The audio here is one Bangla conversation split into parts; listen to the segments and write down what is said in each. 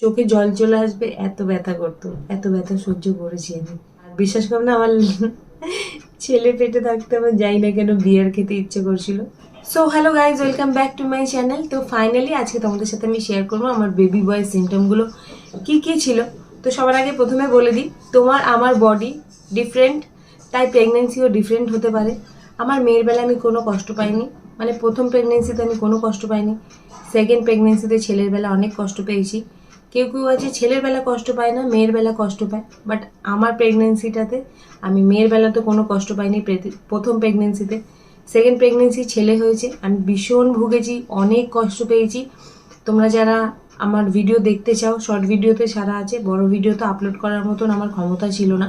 চোখে জল চলে আসবে, এত ব্যথা করতো, এত ব্যথা সহ্য করেছি আমি। আর বিশ্বাস করো না, আমার ছেলে পেটে থাকতে আমার যাই না কেন বিয়ার খেতে ইচ্ছে করছিল। So hello guys welcome back to my channel তো ফাইনালি আজকে তোমাদের সাথে আমি শেয়ার করব আমার বেবি বয় সিমটমগুলো কি কি ছিল। তো সবার আগে প্রথমে বলে দিই, তোমার আমার বডি ডিফারেন্ট তাই প্রেগনেন্সিও ডিফারেন্ট হতে পারে। আমার মেয়ের বেলা আমি কোনো কষ্ট পাইনি মানে প্রথম প্রেগনেন্সিতে আমি কোনো কষ্ট পাইনি সেকেন্ড প্রেগনেন্সিতে ছেলের বেলা অনেক কষ্ট পেয়েছি। কেউ কেউ আছে, ছেলের বেলা কষ্ট পায় না, মেয়ের বেলা কষ্ট পায়। বাট আমার প্রেগনেন্সিটাতে আমি মেয়ের বেলা তো কোনো কষ্ট পাইনি প্রথম প্রেগনেন্সিতে সেকেন্ড প্রেগনেন্সি ছেলে হয়েছে, আমি ভীষণ ভুগেছি, অনেক কষ্ট পেয়েছি। তোমরা যারা আমার ভিডিও দেখতে চাও শর্ট ভিডিওতে সারা আছে, বড় ভিডিও তো আপলোড করার মতন আমার ক্ষমতা ছিল না।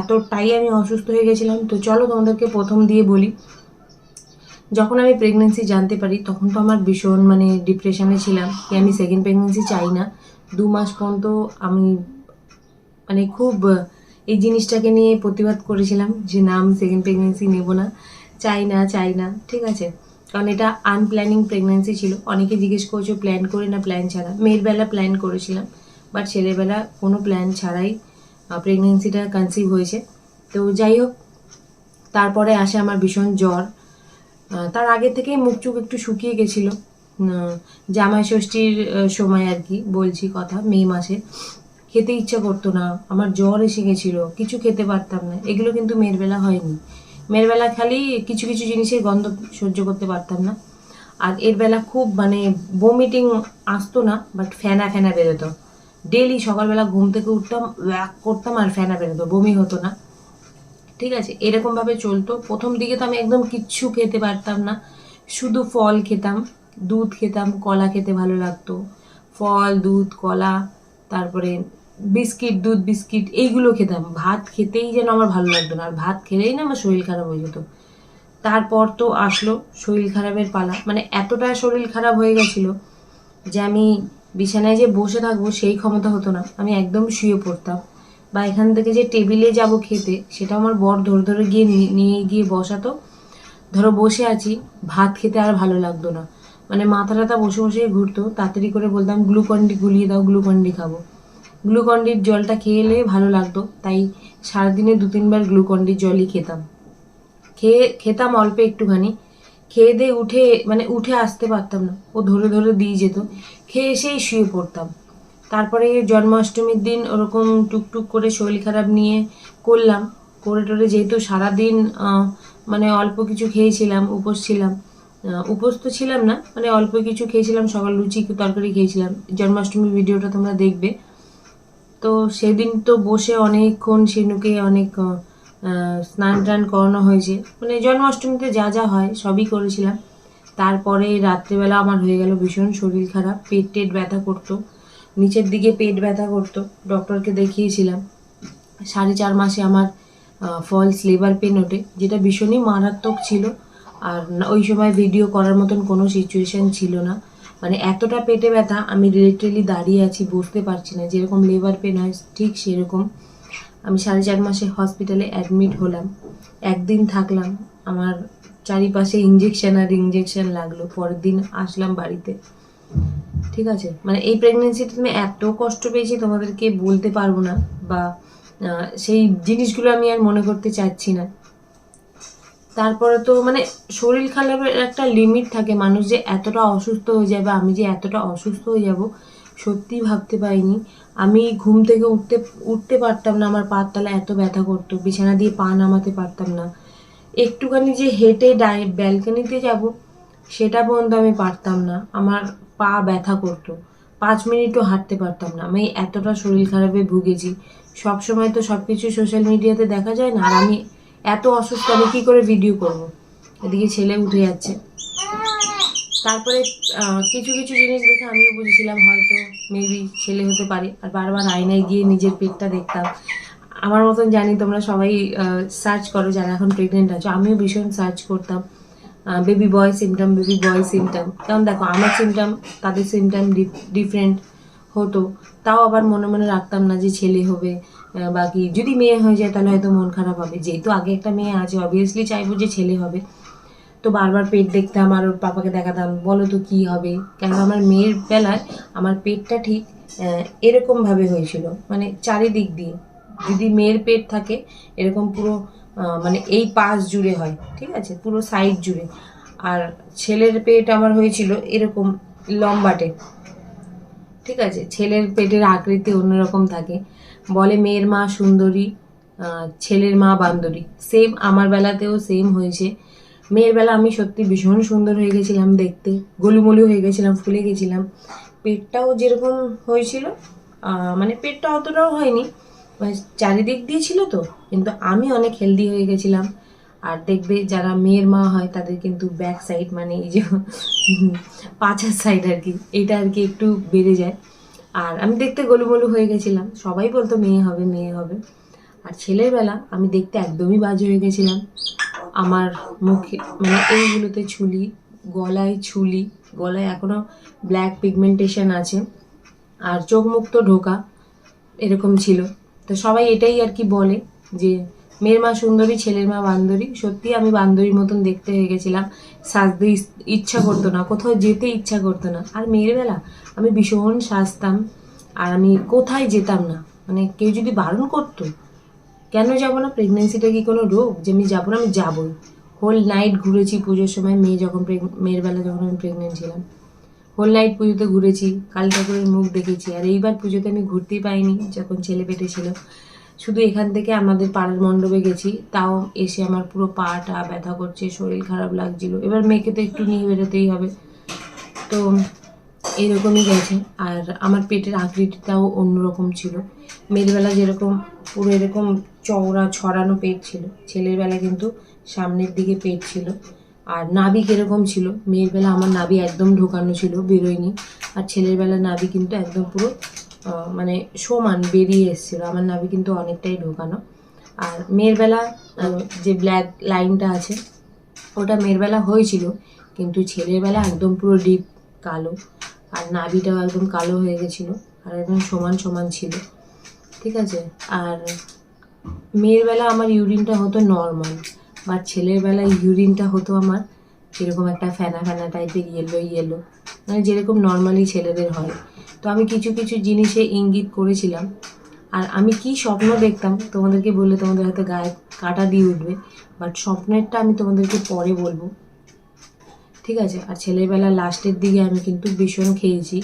এতটাই আমি অসুস্থ হয়ে গেছিলাম। তো চলো তোমাদেরকে প্রথম দিয়ে বলি, যখন আমি প্রেগনেন্সি জানতে পারি, তখন তো আমার ভীষণ মানে ডিপ্রেশনে ছিলাম, কি আমি সেকেন্ড প্রেগনেন্সি চাই না। দু মাস পর্যন্ত আমি মানে খুব এই জিনিসটাকে নিয়ে প্রতিবাদ করেছিলাম যে না, আমি সেকেন্ড প্রেগনেন্সি নেব না। চাই না চাই না, ঠিক আছে? কারণ এটা আনপ্ল্যানিং প্রেগনেন্সি ছিল। অনেকে জিজ্ঞেস করছ প্ল্যান করে না প্ল্যান ছাড়া? মেয়ের বেলা প্ল্যান করেছিলাম বাট ছেলেবেলা কোনো প্ল্যান ছাড়াই প্রেগনেন্সিটা কনসিভ হয়েছে। তো যাই হোক, তারপরে আসে আমার ভীষণ জ্বর। তার আগে থেকেই মুখ চুখ একটু শুকিয়ে গেছিল। জামাই ষষ্ঠীর সময় আর কি, বলছি কথা, মে মাসে। খেতে ইচ্ছা করতো না, আমার জ্বর এসে গেছিল, কিছু খেতে পারতাম না, এগুলো কিন্তু মেয়ের বেলা হয়নি। মেয়ের বেলা খালি কিছু কিছু জিনিসের গন্ধ সহ্য করতে পারতাম না। আর এর বেলা খুব মানে বমিটিং আসতো না বাট ফেনা ফেনা বেরোতো। ডেলি সকালবেলা ঘুম থেকে উঠতাম ওয়াক করতাম আর ফেনা বেরোতো, বমি হতো না। ঠিক আছে, এরকমভাবে চলতো। প্রথম দিকে তো আমি একদম কিচ্ছু খেতে পারতাম না, শুধু ফল খেতাম। দুধ খেতাম, কলা খেতে ভালো লাগতো। ফল, দুধ, কলা, তারপরে বিস্কিট, দুধ, বিস্কিট, এইগুলো খেতাম। ভাত খেতেই যেন আমার ভালো লাগতো না। আর ভাত খেলেই না আমার শরীর খারাপ হয়ে যেত। তারপর তো আসলো শরীর খারাপের পালা। মানে এতটা শরীর খারাপ হয়ে গেছিল যে আমি বিছানায় যে বসে থাকব সেই ক্ষমতা হতো না। আমি একদম শুয়ে পড়তাম। বা এখান থেকে যে টেবিলে যাব খেতে, সেটা আমার বর ধরে ধরে গিয়ে নিয়ে গিয়ে বসাতো। ধরো বসে আছি, ভাত খেতে আর ভালো লাগতো না। মানে মাথা টাথা বসে বসেই ঘুরতো, তাড়াতাড়ি করে বলতাম, গ্লুকন্ডি গুলিয়ে দাও, গ্লুকন্ডি খাব। গ্লুকন্ডির জলটা খেয়ে এলে ভালো লাগতো, তাই সারাদিনে দু তিনবার গ্লুকন্ডির জলই খেতাম। খেয়ে, খেতাম অল্প একটুখানি। খেয়ে দিয়ে উঠে মানে উঠে আসতে পারতাম না, ও ধরে ধরে দিয়ে যেত। খেয়ে এসেই শুয়ে পড়তাম। তারপরে জন্মাষ্টমীর দিন ওরকম টুকটুক করে শরীর খারাপ নিয়ে করলাম। করে টোরে যেহেতু সারাদিন মানে অল্প কিছু খেয়েছিলাম, উপোস ছিলাম আহ, উপোস তো ছিলাম না। মানে অল্প কিছু খেয়েছিলাম সকাল লুচি তরকারি খেয়েছিলাম। জন্মাষ্টমীর ভিডিওটা তোমরা দেখবে। তো সেদিন তো বসে অনেকক্ষণ সিনুকে অনেক স্নান টান করানো হয়েছে। মানে জন্মাষ্টমীতে যা যা হয় সবই করেছিলাম। তারপরে রাত্রিবেলা আমার হয়ে গেল ভীষণ শরীর খারাপ পেট টেট ব্যথা করতো। নিচের দিকে পেট ব্যথা করতো ডক্টরকে দেখিয়েছিলাম। সাড়ে চার মাসে আমার ফলস লেবার পেন ওঠে যেটা ভীষণই মারাত্মক ছিল। আর ওই সময় ভিডিও করার মতন কোনো সিচুয়েশান ছিল না। মানে এতটা পেটে ব্যথা, আমি লিটারেলি দাঁড়িয়ে আছি বসতে পারছি না, যেরকম লেবার পেন হয়, ঠিক সেরকম। আমি সাড়ে চার মাসে হসপিটালে অ্যাডমিট হলাম। একদিন থাকলাম, আমার চারিপাশে ইঞ্জেকশান আর ইঞ্জেকশন লাগল, পরের দিন আসলাম বাড়িতে। ঠিক আছে? মানে এই প্রেগনেন্সিতে আমি এত কষ্ট পেয়েছি, তোমাদেরকে বলতে পারব না, বা সেই জিনিসগুলো আমি আর মনে করতে চাচ্ছি না। তারপরে তো মানে শরীর খারাপের একটা লিমিট থাকে। মানুষ যে এতটা অসুস্থ হয়ে যাবে, আমি যে এতটা অসুস্থ হয়ে যাব সত্যি ভাবতে পারিনি। আমি ঘুম থেকে উঠতে উঠতে পারতাম না, আমার পার তলা এত ব্যথা করতো, বিছানা দিয়ে পা নামাতে পারতাম না। একটুখানি যে হেঁটে ডাই, ব্যালকনিতে যাব, সেটা পর্যন্ত আমি পারতাম না। আমার পা ব্যথা করতো, পাঁচ মিনিটও হাঁটতে পারতাম না। আমি এতটা শরীর খারাপে ভুগেছি। সব সময় তো সব কিছু সোশ্যাল মিডিয়াতে দেখা যায় না, আর আমি এত অসুস্থ, আমি কী করে ভিডিও করব? এদিকে ছেলে উঠে যাচ্ছে। তারপরে কিছু কিছু জিনিস দেখে আমিও বুঝেছিলাম হয়তো মেবি ছেলে হতে পারে। আর বারবার আয়নায় গিয়ে নিজের পেটটা দেখতাম। আমার মতন জানি তোমরা সবাই সার্চ করো যারা এখন প্রেগনেন্ট আছো। আমিও ভীষণ সার্চ করতাম। Baby boy symptom baby boy symptom কারণ দেখো, আমার সিমটম তাদের সিমটম ডিফারেন্ট হতো। তাও আবার মনে মনে রাখতাম না যে ছেলে হবে। আহ, বা কি যদি মেয়ে হয়ে যায় তাহলে হয়তো মন খারাপ হবে। যেহেতু আগে একটা মেয়ে আছে অবভিয়াসলি চাইব যে ছেলে হবে। তো বারবার পেট দেখতাম আর ওর পাপাকে দেখাতাম বলো তো কি হবে? কেন আমার মেয়ের বেলায় আমার পেটটা ঠিক এরকমভাবে হয়েছিল। মানে চারিদিক দিয়ে। যদি মেয়ের পেট থাকে এরকম পুরো মানে এই পাশ জুড়ে হয় ঠিক আছে? পুরো সাইড জুড়ে। আর ছেলের পেট আমার হয়েছিল এরকম লম্বাটে ঠিক আছে? ছেলের পেটের আকৃতি অন্যরকম থাকে। বলে মেয়ের মা সুন্দরী ছেলের মা বান্দরী। সেম আমার বেলাতেও সেম হয়েছে। মেয়ের বেলা আমি সত্যি ভীষণ সুন্দর হয়ে গেছিলাম দেখতে। গলুমলু হয়ে গেছিলাম, ফুলে গেছিলাম। পেটটাও যেরকম হয়েছিল মানে পেটটা অতটাও হয়নি চারিদিক দিয়ে ছিল তো, কিন্তু আমি অনেক হেলদি হয়ে গেছিলাম। আর দেখবে যারা মেয়ের মা হয়, তাদের কিন্তু ব্যাক সাইড মানে এই যে, পাঁচার সাইড আর কি, এটা আর কি একটু বেড়ে যায়। আর আমি দেখতে গোলুমলু হয়ে গেছিলাম। সবাই বলতো, মেয়ে হবে মেয়ে হবে। আর ছেলের বেলা আমি দেখতে একদমই বাজে হয়ে গেছিলাম। আমার মুখে মানে এইগুলোতে ছুলি, গলায় ছুলি, গলায় এখনও ব্ল্যাক পিগমেন্টেশন আছে। আর চোখ মুখ তো ঢোকা এরকম ছিল। তো সবাই এটাই আর কি বলে যে, মেয়ের মা সুন্দরী, ছেলের মা বান্দরী। সত্যি আমি বান্দরীর মতন দেখতে হয়ে গেছিলাম। সাজতে ইচ্ছা করতো না, কোথাও যেতে ইচ্ছা করতো না। আর মেয়ের বেলা আমি ভীষণ সাজতাম আর আমি কোথায় যেতাম না। মানে কেউ যদি বারণ করতো, কেন যাব না? প্রেগনেন্সিটা কি কোনো রোগ? যে আমি যাব না, আমি যাবোই। হোল নাইট ঘুরেছি পুজোর সময় মেয়ে যখন মেয়ের বেলা যখন আমি প্রেগনেন্ট ছিলাম। হোল নাইট পুজোতে ঘুরেছি কালী ঠাকুরের মুখ দেখেছি। আর এইবার পুজোতে আমি ঘুরতেই পাইনি, যখন ছেলে পেটে ছিল। শুধু এখান থেকে আমাদের পাড়ার মণ্ডপে গেছি, তাও এসে আমার পুরো পাটা ব্যথা করছে, শরীর খারাপ লাগছিল। এবার মেয়েকে তো একটু নিয়ে বেরোতেই হবে। তো এরকমই গেছে আর আমার পেটের আকৃতিটাও অন্যরকম ছিল। মেয়ের বেলা যেরকম পুরো এরকম চওড়া, ছড়ানো পেট ছিল, ছেলের বেলা কিন্তু সামনের দিকে পেট ছিল। আর নাভি কীরকম ছিল? মেয়ের বেলা আমার নাভি একদম ঢোকানো ছিল, বেরোয়নি। আর ছেলের বেলা নাভি কিন্তু একদম পুরো মানে সমান বেরিয়ে এসেছিল। আমার নাভি কিন্তু অনেকটাই ঢোকানো। আর মেয়ের বেলা যে ব্ল্যাক লাইনটা আছে, ওটা মেয়ের বেলা হয়েছিল। কিন্তু ছেলের বেলা একদম পুরো ডিপ কালো। আর নাভিটাও একদম কালো হয়ে গেছিল আর একদম সমান সমান ছিল। ঠিক আছে? আর মেয়ের বেলা আমার ইউরিনটা হতো নর্মাল বাট ছেলের বেলা ইউরিনটা হতো আমার এরকম একটা ফেনা ফেনা টাইপের ইয়েলো ইয়েলো মানে যেরকম নর্মালি ছেলেদের হয়। তো আমি কিছু কিছু জিনিসে ইঙ্গিত করেছিলাম। আর আমি কি স্বপ্ন দেখতাম তোমাদেরকে বললে তোমাদের হয়তো গায়ে কাটা দিয়ে উঠবে বাট স্বপ্নেরটা আমি তোমাদেরকে পরে বলব। ঠিক আছে? আর ছেলেবেলা লাস্টের দিকে আমি কিন্তু ভীষণ খেয়েছি।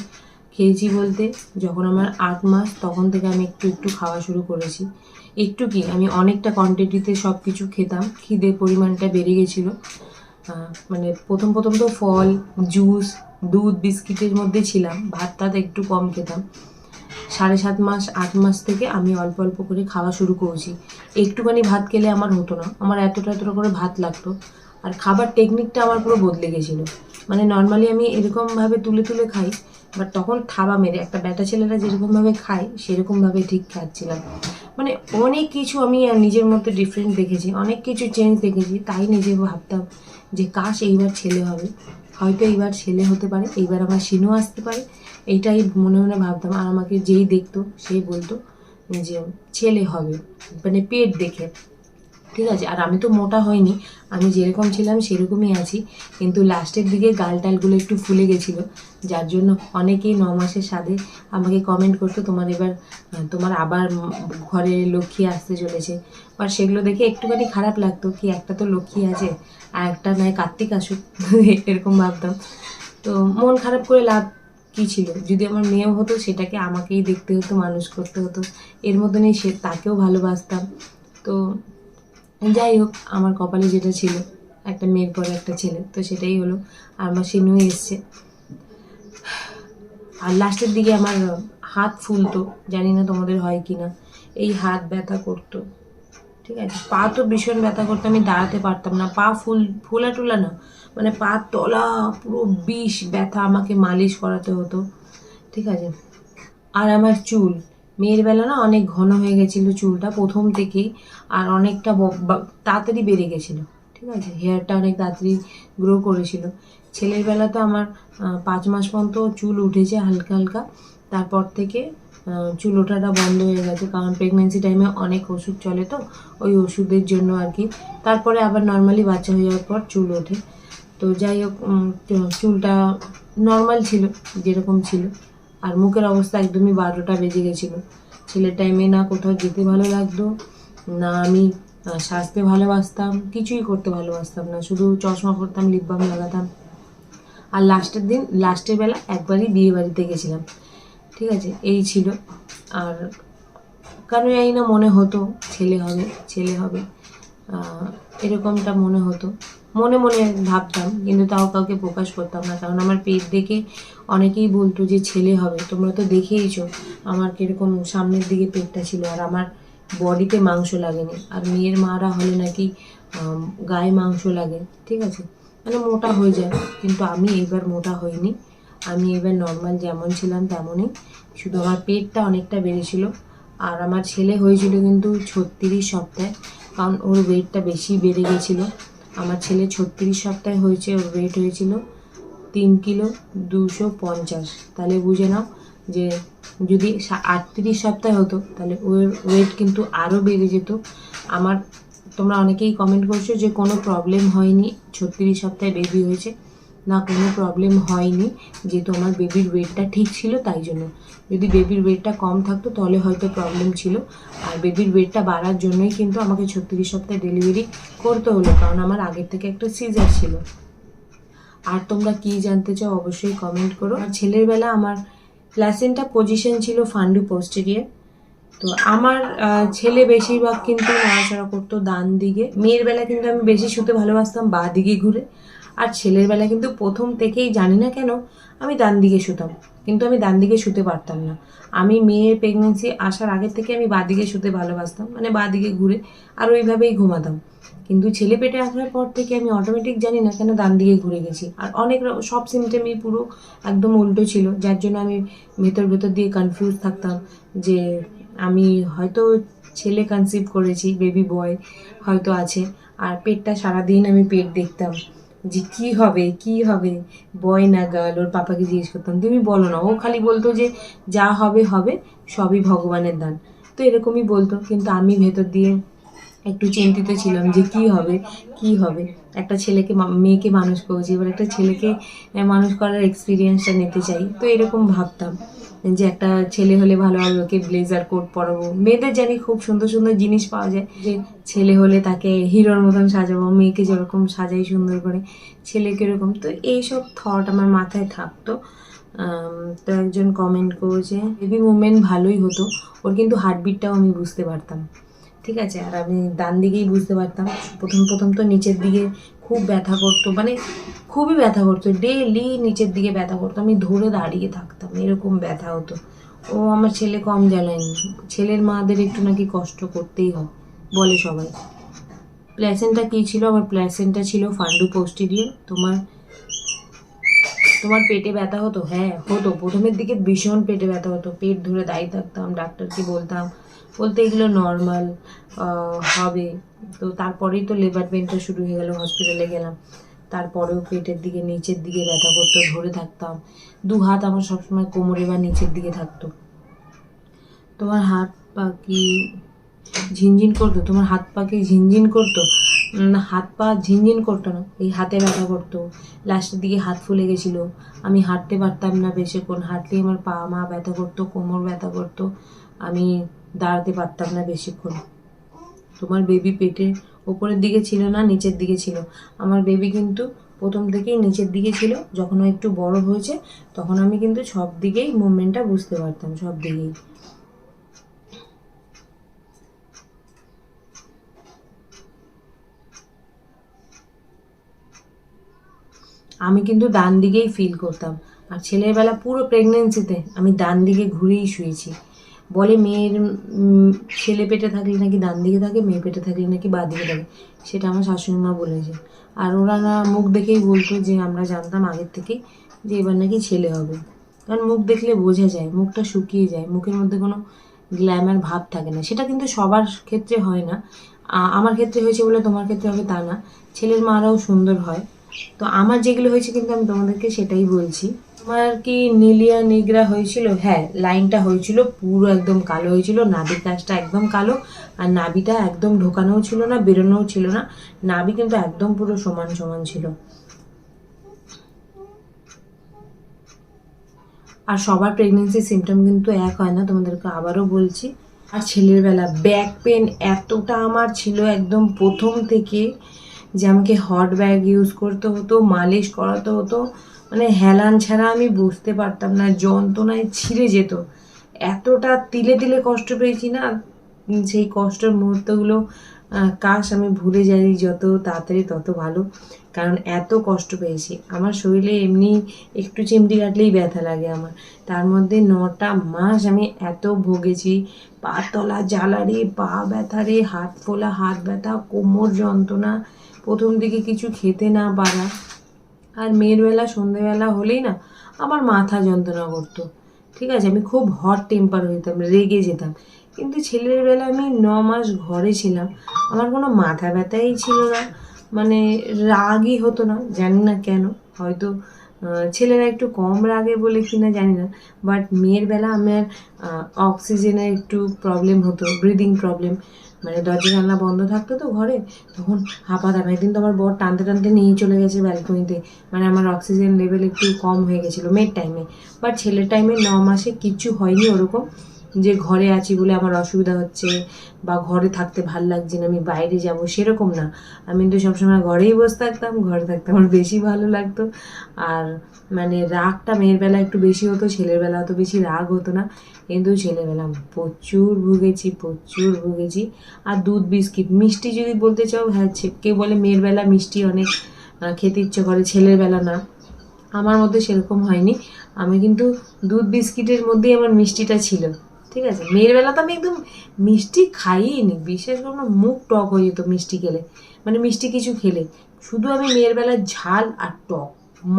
খেয়েছি বলতে যখন আমার আট মাস তখন থেকে আমি একটু একটু খাওয়া শুরু করেছি। একটু কি? আমি অনেকটা কোয়ান্টিটিতে সব কিছু খেতাম। খিদের পরিমাণটা বেড়ে গেছিল। মানে প্রথম প্রথম তো ফল জুস দুধ, বিস্কিটের মধ্যে ছিলাম। ভাত টাত একটু কম খেতাম। সাড়ে সাত মাস, আট মাস থেকে আমি অল্প অল্প করে খাওয়া শুরু করেছি। একটুখানি ভাত খেলে আমার হতো না। আমার এতটা এতটা করে ভাত লাগতো। আর খাবার টেকনিকটা আমার পুরো বদলে গেছিল। মানে নর্মালি আমি এরকমভাবে তুলে তুলে খাই বাট তখন থাবা মেরে, একটা ব্যাটা ছেলেরা যেরকমভাবে খায়, সেরকমভাবে ঠিক খাচ্ছিলাম। মানে অনেক কিছু আমি নিজের মধ্যে ডিফারেন্ট দেখেছি, অনেক কিছু চেঞ্জ দেখেছি, তাই নিজে ভাবতাম যে কাশ এইবার ছেলে হবে। হয়তো এইবার ছেলে হতে পারে, এইবার আমার সিনু আসতে পারে, এইটাই মনে মনে ভাবতাম। আর আমাকে যেই দেখতো সেই বলতো যে ছেলে হবে মানে পেট দেখে। ঠিক আছে? আর আমি তো মোটা হয়নি আমি যেরকম ছিলাম সেরকমই আছি। কিন্তু লাস্টের দিকে গাল টালগুলো একটু ফুলে গেছিল, যার জন্য অনেকেই ন মাসের সাথে আমাকে কমেন্ট করতো, তোমার এবার, তোমার আবার ঘরে লক্ষ্মী আসতে চলেছে। আর সেগুলো দেখে একটুখানি খারাপ লাগতো, কি একটা তো লক্ষ্মী আছে, আর একটা নয় কার্তিক আসুক। এরকম ভাবতাম। তো মন খারাপ করে লাভ কী ছিল? যদি আমার মেয়েও হতো, সেটাকে আমাকেই দেখতে হতো, মানুষ করতে হতো। এর মতনই সে তাকেও ভালোবাসতাম। তো যাই হোক, আমার কপালে যেটা ছিল, একটা মেয়ের পরে একটা ছেলে, তো সেটাই হলো, আর আমার সিনুই এসছে। আর লাস্টের দিকে আমার হাত ফুলতো, জানি না তোমাদের হয় কি না এই হাত ব্যথা করতো, ঠিক আছে? পা তো ভীষণ ব্যথা করতো, আমি দাঁড়াতে পারতাম না। পা ফুল, ফোলা টোলা না মানে পা তলা পুরো বিষ ব্যথা আমাকে মালিশ করাতে হতো, ঠিক আছে? আর আমার চুল মেয়ের বেলা না অনেক ঘন হয়ে গেছিল চুলটা প্রথম থেকেই, আর অনেকটা তাড়াতাড়ি বেড়ে গেছিল, ঠিক আছে? হেয়ারটা অনেক তাড়াতাড়ি গ্রো করেছিল। ছেলের বেলা তো আমার পাঁচ মাস পর্যন্ত চুল উঠেছে হালকা হালকা, তারপর থেকে চুল ওঠাটা বন্ধ হয়ে গেছে, কারণ প্রেগনেন্সি টাইমে অনেক ওষুধ চলে তো, ওই ওষুধের জন্য আর কি। তারপরে আবার নর্মালি বাচ্চা হয়ে যাওয়ার পর চুল ওঠে। তো যাই হোক চুলটা নর্মাল ছিল, যেরকম ছিল। আর মুখের অবস্থা একদমই বারোটা বেজে গেছিল। ছেলের টাইমে না কোথাও যেতে ভালো লাগতো, না আমি সাজতে ভালোবাসতাম, কিছুই করতে ভালোবাসতাম না, শুধু চশমা পরতাম লিপ বাম লাগাতাম। আর লাস্টের দিন লাস্টের বেলা একবারই বিয়ে বাড়িতে গেছিলাম। ঠিক আছে, এই ছিল। আর কেন এই না মনে হতো, ছেলে হবে ছেলে হবে এরকমটা মনে হতো। মনে মনে ভাবতাম, কিন্তু তাও কাউকে প্রকাশ করতাম না, কারণ আমার পেট দেখে অনেকেই বলতো যে ছেলে হবে, তোমরা তো দেখেইছো আমার কীরকম সামনের দিকে পেটটা ছিল আর আমার বডিতে মাংস লাগেনি। আর মেয়ের মারা হলে নাকি গায়ে মাংস লাগে, ঠিক আছে? মানে মোটা হয়ে যায়, কিন্তু আমি এবার মোটা হইনি। আমি এবার নর্মাল যেমন ছিলাম তেমনই, শুধু আমার পেটটা অনেকটা বেড়েছিল। আর আমার ছেলে হয়েছিল কিন্তু ছত্রিশ সপ্তাহে, কারণ ওর ওয়েটটা বেশি বেড়ে গেছিল। আমার ছেলে ছত্রিশ সপ্তাহে হয়েছে, ওর ওয়েট হয়েছিল তিন কিলো দুশো পঞ্চাশ। তাহলে বুঝে নাও যে যদি আটত্রিশ সপ্তাহে হতো, তাহলে ওর ওয়েট কিন্তু আরও বেড়ে যেত। আমার, তোমরা অনেকেই কমেন্ট করছ যে কোনো প্রবলেম হয়নি, ছত্রিশ সপ্তাহে বেবি হয়েছে। না, কোনো প্রবলেম হয়নি যেহেতু আমার বেবির ওয়েটটা ঠিক ছিল তাই জন্য। যদি বেবির ওয়েটটা কম থাকতো, তাহলে হয়তো প্রবলেম ছিল। আর বেবির ওয়েটটা বাড়ার জন্যই কিন্তু আমাকে ছত্রিশ সপ্তাহে ডেলিভারি করতে হলো, কারণ আমার আগের থেকে একটা সিজার ছিল। আর তোমরা কি জানতে চাও, অবশ্যই কমেন্ট করো। আর ছেলের বেলা আমার প্লাসেন্টা পজিশন ছিল ফান্ডু পোস্টেরিয়ার তো আমার ছেলে বেশিরভাগ কিন্তু নড়াচড়া করতো ডান দিকে। মেয়ের বেলা কিন্তু আমি বেশি শুতে ভালোবাসতাম বা দিকে ঘুরে। আর ছেলের বেলা কিন্তু প্রথম থেকেই জানি না কেন আমি ডান দিকে শুতাম। কিন্তু আমি ডান দিকে শুতে পারতাম না। আমি মেয়ের প্রেগনেন্সি আসার আগের থেকে আমি বাদিকে শুতে ভালোবাসতাম। মানে বাদিকে ঘুরে আর ওইভাবেই ঘুমাতাম। কিন্তু ছেলে পেটে আসার পর থেকে আমি অটোমেটিক জানি না কেন ডান দিকে ঘুরে গেছি। আর অনেক সব সিমটেমই পুরো একদম উল্টো ছিল, যার জন্য আমি ভেতর ভেতর দিয়ে কনফিউজ থাকতাম যে আমি হয়তো ছেলে কনসিভ করেছি বেবি বয় হয়তো আছে, আর পেটটা সারাদিন আমি পেট দেখতাম যে কি হবে কি হবে বয় না গার্ল ওর পাপাকে জিজ্ঞেস করতাম, তুমি বলো না, ও খালি বলতো যে যা হবে হবে, সবই ভগবানের দান। তো এরকমই বলতো, কিন্তু আমি ভেতর দিয়ে একটু চিন্তিত ছিলাম যে কি হবে কি হবে। একটা ছেলেকে মেয়েকে মানুষ করেছি, এবার একটা ছেলেকে মানুষ করার এক্সপিরিয়েন্সটা নিতে চাই। তো এরকম ভাবতাম যে একটা ছেলে হলে ভালো হবে, ওকে ব্লেজার কোট পরাবো। মেয়েদের জানি খুব সুন্দর সুন্দর জিনিস পাওয়া যায় যে ছেলে হলে তাকে হিরোর মতন সাজাবো, মেয়েকে যেরকম সাজাই সুন্দর করে, ছেলেকে এরকম। তো এইসব থট আমার মাথায় থাকতো। তো একজন কমেন্ট করেছে বেবি মুভমেন্ট ভালোই হতো। ওর কিন্তু হার্টবিটটাও আমি বুঝতে পারতাম। ঠিক আছে? আর আমি ডান দিকেই বুঝতে পারতাম। প্রথম প্রথম তো নিচের দিকে খুব ব্যথা করতো মানে খুবই ব্যথা করতো। ডেলি নিচের দিকে ব্যথা করতো। আমি ধরে দাঁড়িয়ে থাকতাম, এরকম ব্যথা হতো। ও আমার ছেলে কম জ্বালায়নি। ছেলের মাদের একটু নাকি কষ্ট করতেই হয়, বলে সবাই। প্ল্যাসেন্টা কী ছিল? আমার প্ল্যাসেন্টা ছিল ফান্ডু পোস্টেরিয়ার তোমার তোমার পেটে ব্যথা হতো? হ্যাঁ হতো। প্রথমের দিকে ভীষণ পেটে ব্যথা হতো। পেট ধরে দাঁড়িয়ে থাকতাম, ডাক্তারকে বলতাম বলতে এগুলো নর্মাল হবে। তো তারপরেই তো লেবার পেনটা শুরু হয়ে গেল হসপিটালে গেলাম। তারপরেও পেটের দিকে, নিচের দিকে ব্যথা করতো, ধরে থাকতাম। দু হাত আমার সবসময় কোমরে বা নিচের দিকে থাকতো। তোমার হাত পা কি ঝিনঝিন করতো? তোমার হাত পা কি ঝিনঝিন করতো? হাত পা ঝিনঝিন করতো না। এই হাতে ব্যথা করতো। লাস্টের দিকে হাত ফুলে গেছিল। আমি হাঁটতে পারতাম না বেশিক্ষণ। হাঁটলেই আমার পা মা ব্যথা করতো, কোমর ব্যথা করতো। আমি দাঁড়াতে পারতাম না বেশিক্ষণ। তোমার বেবি পেটের ওপরের দিকে ছিল না, নিচের দিকে ছিল। আমার বেবি কিন্তু প্রথম থেকেই নিচের দিকে ছিল। যখন ও একটু বড় হয়েছে, তখন আমি কিন্তু সব দিকেই মুভমেন্টটা বুঝতে পারতাম, সব দিকেই। আমি কিন্তু ডান দিকেই ফিল করতাম। আর ছেলের বেলা পুরো প্রেগনেন্সিতে আমি ডান দিকে ঘুরেই শুয়েছি। বলে মেয়ের ছেলে পেটে থাকলে নাকি ডান দিকে থাকে, মেয়ে পেটে থাকলে নাকি বাঁ দিকে থাকে। সেটা আমার শাশুড়ি মা বলেছে। আর ওরা না মুখ দেখেই বলতো যে আমরা জানতাম আগের থেকেই যে এবার নাকি ছেলে হবে। কারণ মুখ দেখলে বোঝা যায়, মুখটা শুকিয়ে যায়, মুখের মধ্যে কোনো গ্ল্যামার ভাব থাকে না। সেটা কিন্তু সবার ক্ষেত্রে হয় না। আমার ক্ষেত্রে হয়েছে বলে তোমার ক্ষেত্রে হবে তা না। ছেলের মারাও সুন্দর হয়। তো আমার যেগুলো হয়েছে কিন্তু আমি তোমাদেরকে সেটাই বলছি। তোমার কি নীলিয়া নিগরা হয়েছিল? হ্যাঁ লাইনটা হয়েছিল, পুরো একদম কালো হয়েছিল, নাভির কাজটা একদম কালো, আর নাভিটা একদম ঢোকানোও ছিল না, বেরোনোও ছিল না, নাভি কিন্তু একদম পুরো সমান সমান ছিল। আর সবার প্রেগনেন্সি সিমটম কিন্তু এক হয় না, তোমাদেরকে আবারও বলছি। আর ছেলের বেলা ব্যাক পেন এতটা আমার ছিল একদম প্রথম থেকে যে আমাকে হট ব্যাগ ইউজ করতে হতো, মালিশ করাতে হতো মানে হেলান ছাড়া আমি বুঝতে পারতাম না, যন্ত্রণায় ছিঁড়ে যেত। এতটা তিলে তিলে কষ্ট পেয়েছি না, সেই কষ্টের মুহূর্তগুলো কাশ আমি ভুলে যাই যত তাড়াতাড়ি তত ভালো, কারণ এত কষ্ট পেয়েছি। আমার শরীরে এমনি একটু চিমটি কাটলেই ব্যথা লাগে আমার। তার মধ্যে নটা মাস আমি এত ভুগেছি পা তলা জ্বালারে পা ব্যথা রে, হাত ফোলা, হাত ব্যথা, কোমর যন্ত্রণা, প্রথম দিকে কিছু খেতে না পারা আর মেয়ের বেলা সন্ধেবেলা হলেই না আমার মাথা যন্ত্রণা করতো। ঠিক আছে? আমি খুব হট টেম্পার হইতাম রেগে যেতাম। কিন্তু ছেলের বেলা আমি ন মাস ঘরে ছিলাম। আমার কোনো মাথা ব্যথাই ছিল না। মানে রাগই হতো না, জানি না কেন। হয়তো ছেলেরা একটু কম রাগে বলে কিনা জানি না বাট মেয়ের বেলা আমার অক্সিজেনের একটু প্রবলেম হতো ব্রিদিং প্রবলেম মানে দরজা জানলা বন্ধ থাকতো তো ঘরে, তখন হাঁপাতাম। একদিন তো আমার বর টানতে টানতে নিয়ে চলে গেছে ব্যালকনিতে মানে আমার অক্সিজেন লেভেল একটু কম হয়ে গেছিল মেয়ের টাইমে বাট ছেলের টাইমে ন মাসে কিচ্ছু হয়নি ওরকম। যে ঘরে আছি বলে আমার অসুবিধা হচ্ছে বা ঘরে থাকতে ভালো লাগছে না, আমি বাইরে যাব, সেরকম না। আমি তো সবসময় ঘরেই বসে থাকতাম, ঘরে থাকতে আমার বেশি ভালো লাগতো। আর মানে রাগটা মেয়ের বেলা একটু বেশি হতো, ছেলের বেলা অত বেশি রাগ হতো না। কিন্তু ছেলেবেলা প্রচুর ভুগেছি প্রচুর ভুগেছি। আর দুধ, বিস্কিট, মিষ্টি যদি বলতে চাও হ্যাঁ কেউ বলে মেয়ের বেলা মিষ্টি অনেক খেতে ইচ্ছে করে, ছেলের বেলা না। আমার মধ্যে সেরকম হয়নি। আমি কিন্তু দুধ, বিস্কিটের মধ্যেই আমার মিষ্টিটা ছিল। ঠিক আছে? মেয়ের বেলা তো আমি একদম মিষ্টি খাইনি, বিশেষ করে আমার মুখ টক হয়ে যেত মিষ্টি খেলে মানে মিষ্টি কিছু খেলে। শুধু আমি মেয়ের বেলা ঝাল আর টক,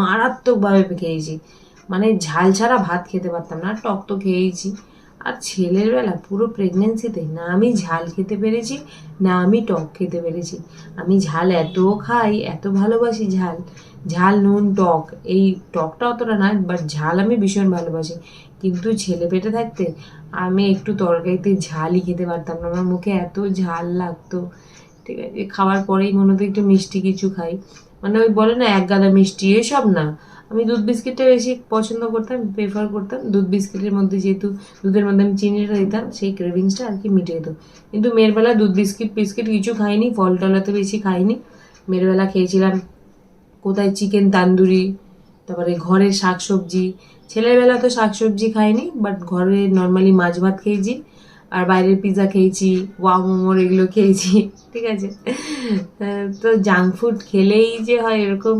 মারাত্মকভাবে খেয়েছি। মানে ঝাল ছাড়া ভাত খেতে পারতাম না, টক তো খেয়েইছি। আর ছেলের বেলা পুরো প্রেগনেন্সিতে না আমি ঝাল খেতে পেরেছি, না আমি টক খেতে পেরেছি। আমি ঝাল এত খাই, এত ভালোবাসি ঝাল। ঝাল, নুন, টক, এই টকটা অতটা না বাট ঝাল আমি ভীষণ ভালোবাসি। কিন্তু ছেলে পেটে থাকতে আমি একটু তরকারিতে ঝালই খেতে পারতাম না। আমার মুখে এত ঝাল লাগতো। ঠিক আছে, খাওয়ার পরেই মনে হতো একটু মিষ্টি কিছু খাই। মানে ওই বলে না, এক গাদা মিষ্টি, এসব না। আমি দুধ বিস্কিটটা বেশি পছন্দ করতাম প্রেফার করতাম। দুধ বিস্কিটের মধ্যে যেহেতু, দুধের মধ্যে আমি চিনিটা দিতাম, সেই ক্রেভিংসটা আর কি মিটিয়ে যেত কিন্তু মেয়ের বেলা দুধ বিস্কিট বিস্কিট কিছু খাইনি, ফল টলা তো বেশি খাইনি। মেয়ের বেলা খেয়েছিলাম কোথায় চিকেন তান্দুরি, তারপরে ঘরের শাকসবজি। ছেলের বেলা তো শাকসবজি খাইনি বাট ঘরে নর্মালি মাছ ভাত খেয়েছি, আর বাইরের পিৎজা খেয়েছি ওয়া মোমোর এগুলো খেয়েছি, ঠিক আছে? তো জাঙ্ক ফুড খেলেই যে হয় এরকম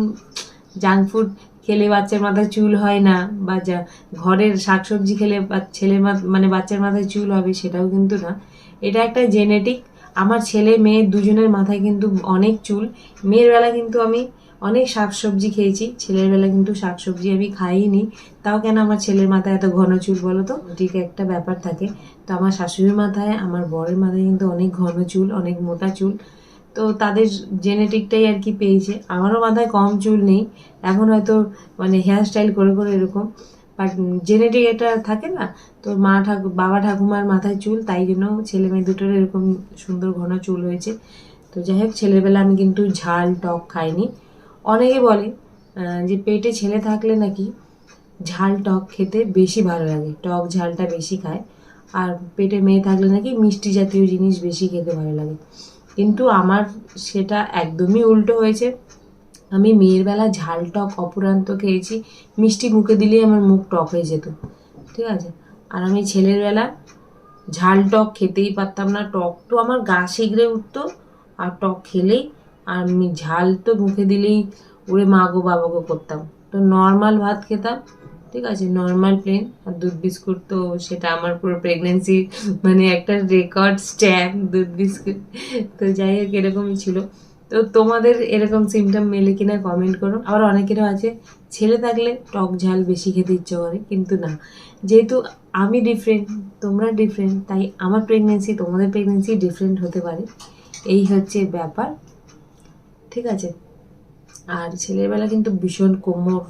জাঙ্ক ফুড খেলে বাচ্চার মাথায় চুল হয় না, বা যা ঘরের শাকসবজি খেলে মা- মানে বাচ্চার মাথায় চুল হবে সেটাও কিন্তু না। এটা একটা জেনেটিক আমার ছেলে মেয়ে দুজনের মাথায় কিন্তু অনেক চুল। মেয়ের বেলা কিন্তু আমি অনেক শাকসবজি খেয়েছি, ছেলের বেলা কিন্তু শাকসবজি আমি খাইনি। তাও কেন আমার ছেলের মাথায় এত ঘন চুল বলো তো? ঠিক একটা ব্যাপার থাকে। তো আমার শাশুড়ির মাথায়, আমার বরের মাথায় কিন্তু অনেক ঘন চুল, অনেক মোটা চুল। তো তাদের জেনেটিকটাই আর কি পেয়েছে। আমারও মাথায় কম চুল নেই। এখন হয়তো মানে হেয়ার স্টাইল করে করে এরকম। বাট জেনেটিক এটা থাকে না, তো মা ঠাকুর বাবা ঠাকুমার মাথায় চুল, তাই জন্য ছেলে মেয়ে দুটোর এরকম সুন্দর ঘন চুল হয়েছে। তো যাই হোক, ছেলেবেলা আমি কিন্তু ঝাল, টক খাইনি। অনেকে বলে যে পেটে ছেলে থাকলে নাকি ঝাল, টক খেতে বেশি ভালো লাগে। টক ঝালটা বেশি খায়। আর পেটে মেয়ে থাকলে নাকি মিষ্টি জাতীয় জিনিস বেশি খেতে ভালো লাগে। কিন্তু আমার সেটা একদমই উল্টো হয়েছে। আমি মেয়ের বেলা ঝাল টক অপুরান্ত খেয়েছি, মিষ্টি মুখে দিলেই আমার মুখ টক হয়ে যেত, ঠিক আছে? আর আমি ছেলের বেলা ঝাল টক খেতেই পারতাম না, টক তো আমার গা শিগড়ে উঠতো, আর টক খেলেই আর আমি ঝাল তো মুখে দিলেই উড়ে মা গো করতাম। তো নর্মাল ভাত খেতাম ঠিক আছে নর্মাল প্লেন আর দুধ বিস্কুট তো সেটা আমার পুরো প্রেগনেন্সি মানে একটা রেকর্ড স্ট্যাম্প দুধ বিস্কুট। তো যাই হোক, এরকমই ছিল। তো তোমাদের এরকম সিমটম মেলে কিনা কমেন্ট করো। আবার অনেকেরও আছে, ছেলে থাকলে টক ঝাল বেশি খেতে ইচ্ছে করে, কিন্তু না। যেহেতু আমি ডিফারেন্ট তোমরা ডিফারেন্ট তাই আমার প্রেগনেন্সি তোমাদের প্রেগনেন্সি ডিফারেন্ট হতে পারে। এই হচ্ছে ব্যাপার, ঠিক আছে? আর ছেলের বেলা কিন্তু ভীষণ কোমর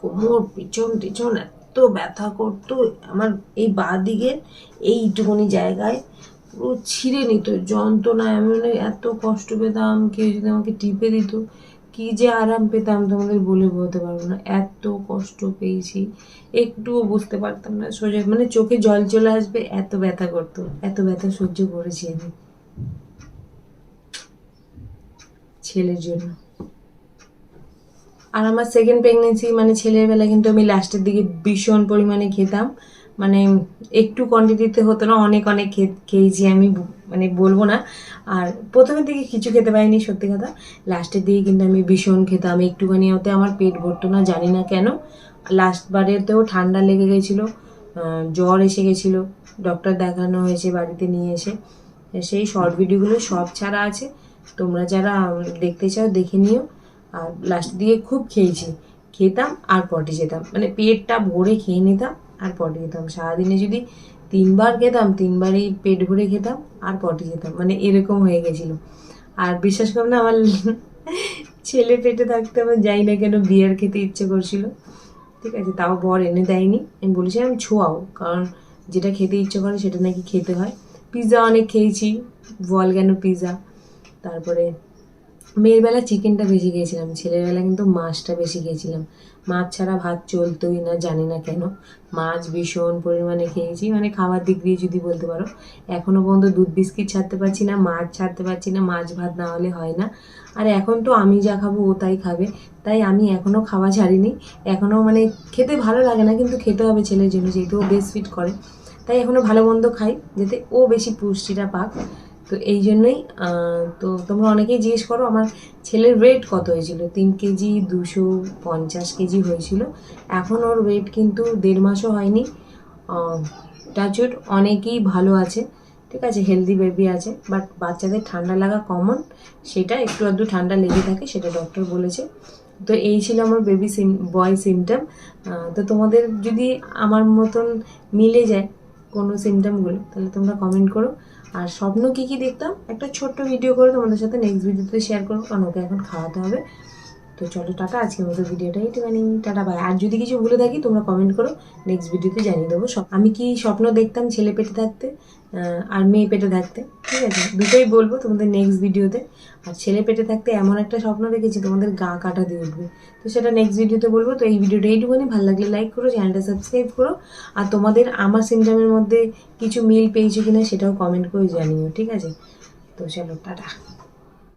কোমর পিছন টিছন এত ব্যথা করতো, আমার এই বাঁ দিকের এইটুকুনি জায়গায় পুরো ছিঁড়ে নিত, যন্ত্রণায় আমি মানে এত কষ্ট পেতাম, কেউ যদি আমাকে টিপে দিত, কি যে আরাম পেতাম, তোমাদের বলে বলতে পারব না। এত কষ্ট পেয়েছি, একটুও বুঝতে পারতাম না, সোজা মানে চোখে জল চলে আসবে, এত ব্যথা করতো, এত ব্যথা সহ্য করেছি আমি ছেলের জন্য। আর আমার সেকেন্ড প্রেগনেন্সি মানে ছেলের বেলা কিন্তু আমি লাস্টের দিকে ভীষণ পরিমাণে খেতাম। মানে একটু কোয়ান্টিটিতে হতো না, অনেক অনেক খেয়েছি আমি মানে বলব না। আর প্রথমের দিকে কিছু খেতে পারিনি, সত্যি কথা। লাস্টের দিকে কিন্তু আমি ভীষণ খেতাম। একটুখানি ওতে আমার পেট ভরতো না, জানি না কেন। লাস্ট বারেতেও ঠান্ডা লেগে গেছিল জ্বর এসে গেছিল। ডক্টর দেখানো হয়েছে বাড়িতে নিয়ে এসে। সেই শর্ট ভিডিওগুলো সব ছাড়া আছে। তোমরা যারা দেখতে চাও, দেখে নিও। আর লাস্ট দিয়ে খুব খেয়েছি। খেতাম আর পটে যেতাম। মানে পেটটা ভরে খেয়ে নিতাম আর পটে যেতাম সারাদিনে যদি তিনবার খেতাম, তিনবারই পেট ভরে খেতাম আর পটে যেতাম মানে এরকম হয়ে গেছিল। আর বিশ্বাস করো না, আমার ছেলে পেটে থাকতে আমার যাই না কেন বিয়ার খেতে ইচ্ছে করছিল। ঠিক আছে, তাও বর এনে দেয়নি। আমি বলেছিলাম ছোঁয়াও, কারণ যেটা খেতে ইচ্ছে করে সেটা নাকি খেতে হয়। পিৎজা অনেক খেয়েছি, বল কেন পিৎজা তারপরে মেয়ের বেলা চিকেনটা বেশি খেয়েছিলাম ছেলের বেলা কিন্তু মাছটা বেশি খেয়েছিলাম মাছ ছাড়া ভাত চলতোই না, জানি না কেন। মাছ ভীষণ পরিমাণে খেয়েছি মানে খাবার দিক দিয়ে যদি বলতে পারো। এখনও পর্যন্ত দুধ বিস্কিট ছাড়তে পারছি না, মাছ ছাড়তে পারছি না, মাছ ভাত না হলে হয় না। আর এখন তো আমি যা খাব, ও তাই খাবে। তাই আমি এখনও খাওয়া ছাড়িনি। এখনও মানে খেতে ভালো লাগে না, কিন্তু খেতে হবে ছেলের জন্য, যেহেতু ও বেস্ট ফিট করে। তাই এখনও ভালো মন্দ খাই, যাতে ও বেশি পুষ্টিটা পাক। তো এই জন্যই তো তোমরা অনেকেই জিজ্ঞেস করো, আমার ছেলের ওয়েট কত হয়েছিল? তিন কেজি দুশো পঞ্চাশ কেজি হয়েছিল। এখন ওর ওয়েট কিন্তু দেড় মাসও হয়নি। টাচুট অনেকেই ভালো আছে, ঠিক আছে হেলদি বেবি আছে বাট বাচ্চাদের ঠান্ডা লাগা কমন সেটা একটু আধটু ঠান্ডা লেগে থাকে, সেটা ডক্টর বলেছে। তো এই ছিল আমার বেবি সিম বয় সিমটম তো তোমাদের যদি আমার মতন মিলে যায় কোনো সিমটমগুলো তাহলে তোমরা কমেন্ট করো। আর স্বপ্ন কী কী দেখতাম? একটা ছোট্ট ভিডিও করে তোমাদের সাথে নেক্সট ভিডিওতে শেয়ার করব। কারণ ওকে এখন খাওয়াতে হবে। তো চলো টাটা, আজকের মতো ভিডিওটা একটুখানি টাটা বাই আর যদি কিছু ভুলে থাকি, তোমরা কমেন্ট করো নেক্সট ভিডিওতে জানিয়ে দেবো সব- আমি কি স্বপ্ন দেখতাম ছেলে পেটে থাকতে আর মেয়ে পেটে থাকতে, ঠিক আছে? দুটোই বলব তোমাদের নেক্সট ভিডিওতে। আর ছেলে পেটে থাকতে এমন একটা স্বপ্ন দেখেছি, তোমাদের গা কাটা দিয়ে উঠবে। তো সেটা নেক্সট ভিডিওতে বলব। তো এই ভিডিওটা এইটুকুনি ভালো লাগলে লাইক করো চ্যানেলটা সাবস্ক্রাইব করো। আর তোমাদের আমার সিমটমের মধ্যে কিছু মিল পেয়েছ কিনা, সেটাও কমেন্ট করে জানিও, ঠিক আছে? তো চলো, টাটা।